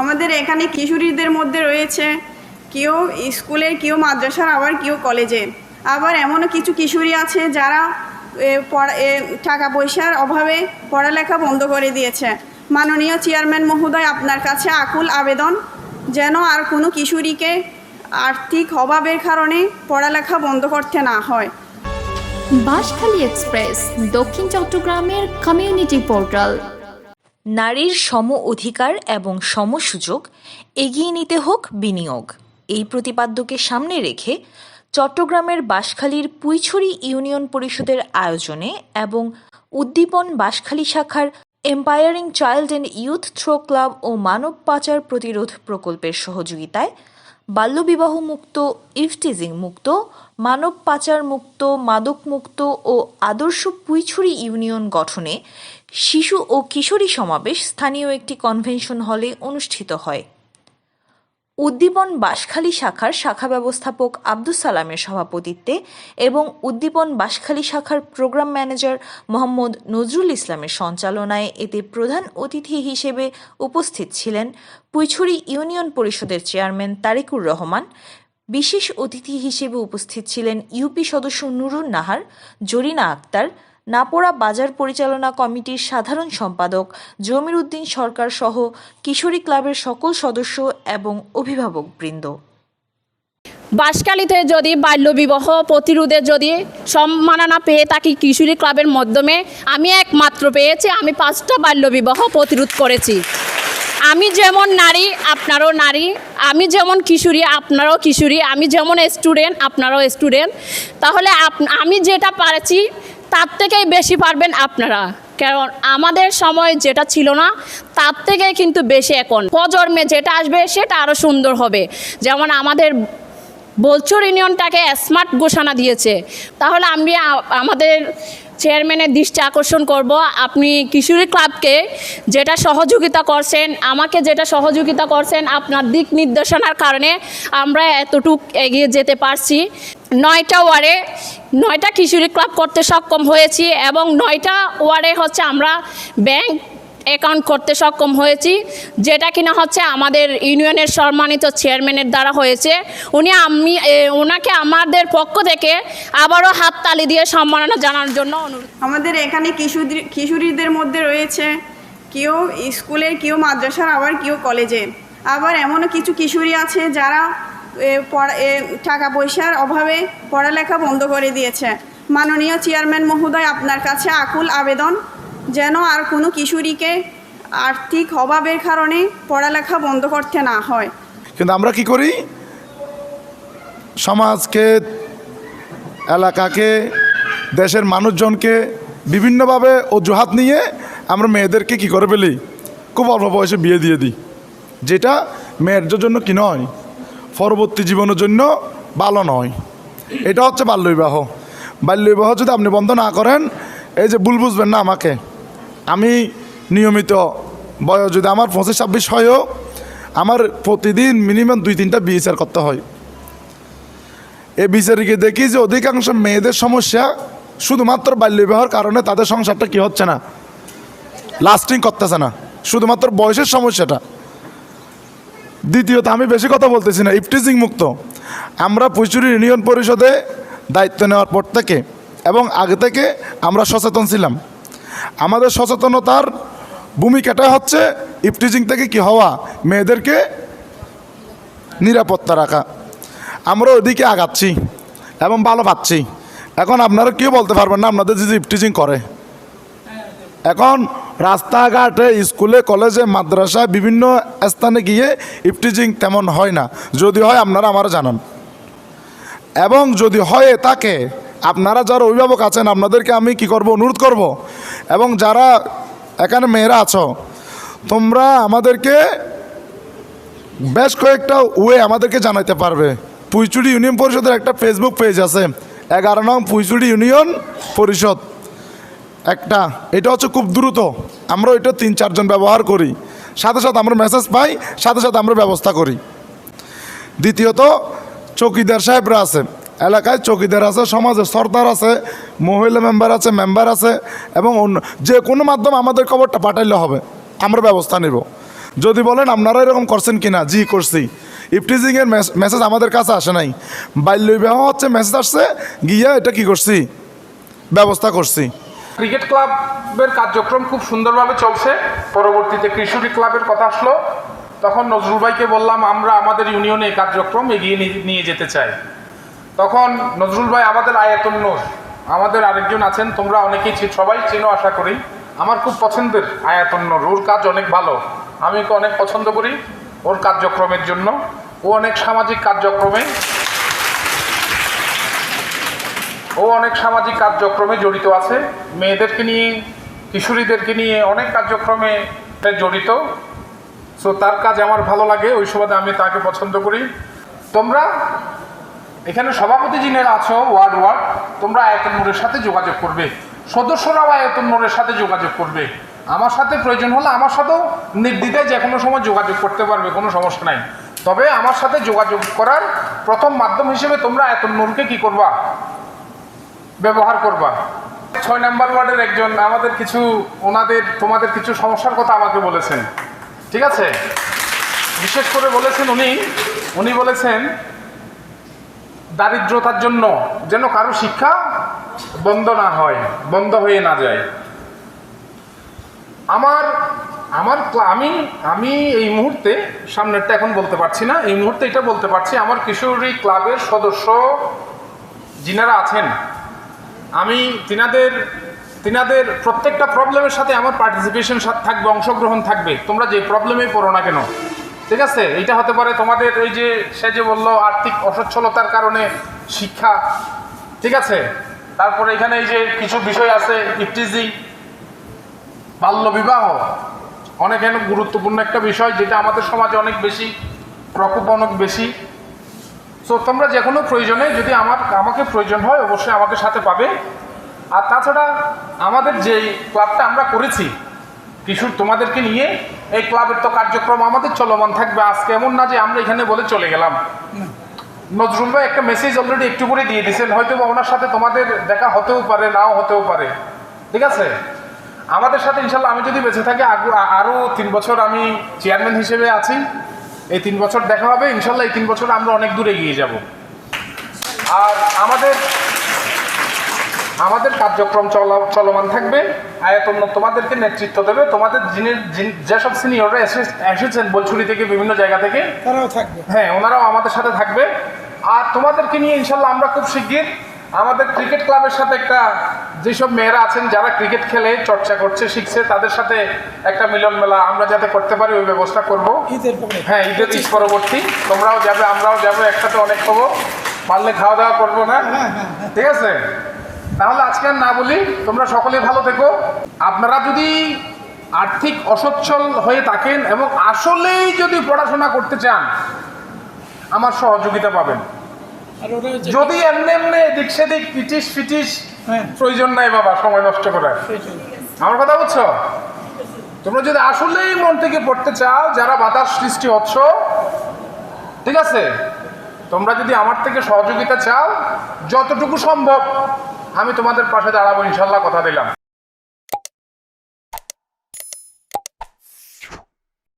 আমাদের এখানে কিশোরীদের মধ্যে রয়েছে কেউ স্কুলের, কেউ মাদ্রাসার, আবার কেউ কলেজে। আবার এমনও কিছু কিশোরী আছে যারা টাকা পয়সার অভাবে পড়ালেখা বন্ধ করে দিয়েছে। মাননীয় চেয়ারম্যান মহোদয়, আপনার কাছে আকুল আবেদন যেন আর কোনো কিশোরীকে আর্থিক অভাবের কারণে পড়ালেখা বন্ধ করতে না হয়। বাঁশখালী এক্সপ্রেস, দক্ষিণ চট্টগ্রামের কমিউনিটি পোর্টাল। নারীর সম অধিকার এবং সম সুযোগ এগিয়ে নিতে হোক বিনিয়োগ। এই প্রতিপাদ্যকে সামনে রেখে চট্টগ্রামের বাঁশখালীর পুইছড়ি ইউনিয়ন পরিষদের আয়োজনে এবং উদ্দীপন বাঁশখালী শাখার empowering child and youth through club ও মানব পাচার প্রতিরোধ প্রকল্পের সহযোগিতায় বাল্যবিবাহ মুক্ত ইফটিজিং মুক্ত, মানব পাচার মুক্ত, মাদক মুক্ত ও আদর্শ পুইছড়ি ইউনিয়ন গঠনে শিশু ও কিশোরী সমাবেশ স্থানীয় একটি কনভেনশন হলে অনুষ্ঠিত হয়। উদ্দীপন বাঁশখালী শাখার শাখা ব্যবস্থাপক আব্দুস সালামের সভাপতিত্বে এবং উদ্দীপন বাঁশখালী শাখার প্রোগ্রাম ম্যানেজার মোহাম্মদ নজরুল ইসলামের সঞ্চালনায় এতে প্রধান অতিথি হিসেবে উপস্থিত ছিলেন পুইছড়ি ইউনিয়ন পরিষদের চেয়ারম্যান তারিকুর রহমান। বিশেষ অতিথি হিসেবে উপস্থিত ছিলেন ইউপি সদস্য নুরুন নাহার, জরিনা আক্তার নাপোড়া বাজার পরিচালনা কমিটির সাধারণ সম্পাদক জমির উদ্দিন সরকার সহ কিশোরী ক্লাবের সকল সদস্য এবং অভিভাবক বৃন্দ। বাসকালীতে যদি বাল্যবিবাহ প্রতিরোধে যদি সম্মাননা পেয়ে থাকি কিশোরী ক্লাবের মাধ্যমে, আমি একমাত্র পেয়েছি, আমি পাঁচটা বাল্যবিবাহ প্রতিরোধ করেছি। আমি যেমন নারী, আপনারও নারী। আমি যেমন কিশোরী, আপনারাও কিশোরী। আমি যেমন স্টুডেন্ট আপনারাও স্টুডেন্ট তাহলে আমি যেটা পারছি তার থেকেই বেশি পারবেন আপনারা। কারণ আমাদের সময় যেটা ছিল না, তার থেকে কিন্তু বেশি এখন। প্রজন্মে যেটা আসবে, সেটা আরও সুন্দর হবে। যেমন আমাদের বোলচুর ইউনিয়নটাকে স্মার্ট ঘোষণা দিয়েছে। তাহলে আমি আমাদের চেয়ারম্যানের দৃষ্টি আকর্ষণ করব। আপনি কিশোরী ক্লাবকে যেটা সহযোগিতা করছেন, আমাকে যেটা সহযোগিতা করছেন, আপনার দিক নির্দেশনার কারণে আমরা এতটুক এগিয়ে যেতে পারছি। নয়টা ওয়ারে নয়টা কিশোরী ক্লাব করতে সক্ষম হয়েছি এবং নয়টা ওয়ারে হচ্ছে আমরা ব্যাংক অ্যাকাউন্ট করতে সক্ষম হয়েছি, যেটা কিনা হচ্ছে আমাদের ইউনিয়নের সম্মানিত চেয়ারম্যানের দ্বারা হয়েছে। উনি আমি ওনাকে আমাদের পক্ষ থেকে আবারও হাততালি দিয়ে সম্মাননা জানার জন্য অনুরোধ আমাদের এখানে কিশোরী, কিশোরীদের মধ্যে রয়েছে কেউ স্কুলের, কেউ মাদ্রাসার, আবার কেউ কলেজে। আবার এমনও কিছু কিশোরী আছে যারা টাকা পয়সার অভাবে পড়ালেখা বন্ধ করে দিয়েছে। মাননীয় চেয়ারম্যান মহোদয়, আপনার কাছে আকুল আবেদন। যেন আর কোনো কিশোরীকে আর্থিক অভাবের কারণে পড়ালেখা বন্ধ করতে না হয়। কিন্তু আমরা কি করি? সমাজকে, এলাকাকে, দেশের মানুষজনকে বিভিন্নভাবে অজুহাত নিয়ে আমরা মেয়েদেরকে কি করে ফেলি? খুব অল্প বয়সে বিয়ে দিয়ে দিই। যেটা মেয়েদের জন্য কি নয়, পরবর্তী জীবনের জন্য ভালো নয়। এটা হচ্ছে বাল্যবিবাহ। বাল্যবিবাহ যদি আপনি বন্ধ না করেন, এই যে ভুল বুঝবেন না আমাকে। আমি নিয়মিত বয়স যদি আমার পঁচিশ ছাব্বিশ হয়ও আমার প্রতিদিন মিনিমাম দুই তিনটা বিচার করতে হয়। এই বিচারিকে দেখি যে অধিকাংশ মেয়েদের সমস্যা শুধুমাত্র বাল্যবিবাহের কারণে তাদের সংসারটা কি হচ্ছে না। লাস্টিং করতেছে না। শুধুমাত্র বয়সের সমস্যাটা। দ্বিতীয়ত আমি বেশি কথা বলতেছি না, ইফটিজিং মুক্ত। আমরা পুচুরি ইউনিয়ন পরিষদে দায়িত্ব নেওয়ার পর থেকে এবং আগে থেকে আমরা সচেতন ছিলাম। আমাদের সচেতনতার ভূমিকাটা হচ্ছে ইফটিজিং থেকে কি হওয়া, মেয়েদেরকে নিরাপত্তা রাখা। আমরা ওদিকে আগাচ্ছি এবং ভালো পাচ্ছি এখন আপনারা কেউ বলতে পারবেন না, আপনাদের যে ইফটিজিং করে। এখন রাস্তাঘাটে, স্কুলে, কলেজে, মাদ্রাসায় বিভিন্ন স্থানে গিয়ে ইফটিজিং তেমন হয় না। যদি হয়, আপনারা আমারা জানান। এবং যদি হয়, তাকে আপনারা যারা অভিভাবক আছেন, আপনাদেরকে আমি কি করব, অনুরোধ করব? এবং যারা এখানে মেয়েরা আছো, তোমরা আমাদেরকে বেশ কয়েকটা ওয়ে আমাদেরকে জানাইতে পারবে। পুইচুড়ি ইউনিয়ন পরিষদের একটা ফেসবুক পেজ আছে, এগারো নং পুইচুড়ি ইউনিয়ন পরিষদ। একটা, এটা হচ্ছে খুব দ্রুত, আমরা ওইটা তিন চারজন ব্যবহার করি। সাথে সাথে আমরা মেসেজ পাই, সাথে সাথে আমরা ব্যবস্থা করি। দ্বিতীয়ত, চৌকিদার সাহেবরা আছে। এলাকায় চৌকিদার আছে সমাজে সর্দার আছে, মহিলা মেম্বার আছে মেম্বার আছে, এবং অন্য যে কোনো মাধ্যমে আমাদের খবরটা পাঠাইলে হবে। আমরা ব্যবস্থা নেব। যদি বলেন আপনারা এরকম করছেন কিনা, জি, করছি। ইফটিজিংয়ের মেসেজ আমাদের কাছে আসে নাই। বাল্য বিবাহ হচ্ছে মেসেজ আসছে, গিয়ে এটা কি করছি? ব্যবস্থা করছি। ক্রিকেট ক্লাবের কার্যক্রম খুব সুন্দরভাবে চলছে। পরবর্তীতে কিশোরী ক্লাবের কথা আসলো। তখন নজরুল ভাইকে বললাম, আমরা আমাদের ইউনিয়নে কার্যক্রম এগিয়ে নিয়ে যেতে চাই। তখন নজরুল ভাই, আমাদের আয়াতুন নূর, আমাদের আরেকজন আছেন, তোমরা অনেকেই সবাই চেনো আশা করি। আমার খুব পছন্দের আয়াতুন নূর, ওর কাজ অনেক ভালো। আমি ওকে অনেক পছন্দ করি ওর কার্যক্রমের জন্য। ও অনেক সামাজিক কার্যক্রমে, ও অনেক সামাজিক কার্যক্রমে জড়িত আছে। মেয়েদেরকে নিয়ে, কিশোরীদেরকে নিয়ে অনেক কার্যক্রমে জড়িত। সো তার কাজ আমার ভালো লাগে, ওই সুবাদে আমি তাকে পছন্দ করি। তোমরা এখানে সভাপতি যিনারা আছো, ওয়ার্ড ওয়ার্ড, তোমরা আয়তন মোড়ের সাথে যোগাযোগ করবে। সদস্যরাও আয়তন মোড়ের সাথে যোগাযোগ করবে। আমার সাথে প্রয়োজন হলে আমার সাথেও নির্দ্বিধায় যে কোনো সময় যোগাযোগ করতে পারবে, কোনো সমস্যা নাই। তবে আমার সাথে যোগাযোগ করার প্রথম মাধ্যম হিসেবে তোমরা আয়তন নূরকে কি করবা? ব্যবহার করবা। ছয় নাম্বার ওয়ার্ডের একজন আমাদের কিছু, ওনাদের, তোমাদের কিছু সমস্যার কথা আমাকে বলেছেন। ঠিক আছে? বিশেষ করে বলেছেন উনি উনি বলেছেন দারিদ্রতার জন্য যেন কারও শিক্ষা বন্ধ না হয়, বন্ধ হয়ে না যায়। আমার আমার আমি আমি এই মুহূর্তে সামনেরটা এখন বলতে পারছি না, এই মুহূর্তে এটা বলতে পারছি, আমার কিশোরী ক্লাবের সদস্য যিনারা আছেন, আমি তিনাদের তিনাদের প্রত্যেকটা প্রবলেমের সাথে আমার পার্টিসিপেশন থাকবে, অংশগ্রহণ থাকবে। তোমরা যে প্রবলেমে পড়ো না কেন? ঠিক আছে এটা হতে পারে তোমাদের ওই যে সে যে বলল আর্থিক অসচ্ছলতার কারণে শিক্ষা, ঠিক আছে? তারপরে এখানে এই যে কিছু বিষয় আছে, ইফটিজি বাল্যবিবাহ অনেক অনেক গুরুত্বপূর্ণ একটা বিষয় যেটা আমাদের সমাজে অনেক বেশি, প্রকোপ অনেক বেশি। সো তোমরা যে কোনো প্রয়োজনে যদি আমার, আমাকে প্রয়োজন হয়, অবশ্যই আমাদের সাথে পাবে। আর তাছাড়া আমাদের যে ক্লাবটা আমরা করেছি কিশোর তোমাদেরকে নিয়ে এই ক্লাবের তো কার্যক্রম, আমাদের চলমান থাকবে। আজকে এমন না যে আমরা এখানে বলে চলে গেলাম। নজরুল ভাই একটা মেসেজ অলরেডি একটু করে দিয়ে দিয়েছেন। হয়তো বা ওনার সাথে তোমাদের দেখা হতেও পারে, নাও হতেও পারে। ঠিক আছে? আমাদের সাথে ইনশাল্লাহ আমি যদি বেঁচে থাকি আরও তিন বছর আমি চেয়ারম্যান হিসেবে আছি। এই তিন বছর দেখা হবে। ইনশাল্লাহ এই তিন বছর আমরা অনেক দূরে এগিয়ে যাব। আর আমাদের আমাদের কার্যক্রম চলা চলমান থাকবে। আয়তন তোমাদেরকে নেতৃত্ব দেবে। তোমাদের যিনি যেসব সিনিয়ররা এসে- এসেছেন বলছুরি থেকে বিভিন্ন জায়গা থেকে তারাও থাকবে। হ্যাঁ ওনারাও আমাদের সাথে থাকবে। আর তোমাদেরকে নিয়ে ইনশাল্লাহ আমরা খুব শিগগির আমাদের ক্রিকেট ক্লাবের সাথে একটা যেসব মেয়েরা আছেন যারা ক্রিকেট খেলে চর্চা করছে শিখছে তাদের সাথে একটা মিলন মেলা আমরা যাতে করতে পারি ওই ব্যবস্থা করব। ঈদের হ্যাঁ ঈদের ঈদ পরবর্তী। তোমরাও যাবে আমরাও যাব একসাথে অনেক খাব। পারলে খাওয়া দাওয়া করব না? ঠিক আছে? তাহলে আজকে আর না বলি তোমরা সকলেই ভালো থেকো। আপনারা যদি আর্থিক অসচ্ছল হয়ে থাকেন এবং আসলেই যদি পড়াশোনা করতে চান আমার সহযোগিতা পাবেন। যদি এমনি এমনি এদিক সেদিক পিটিস ফিটিস হ্যাঁ। প্রয়োজন নাই বাবা সময় নষ্ট করার। আমার কথা বুঝছ? তোমরা যদি আসলেই মন থেকে পড়তে চাও যারা বাতাস সৃষ্টি হচ্ছ ঠিক আছে? তোমরা যদি আমার থেকে সহযোগিতা চাও যতটুকু সম্ভব আমি তোমাদের পাশে দাঁড়াবো ইনশাল্লাহ কথা দিলাম।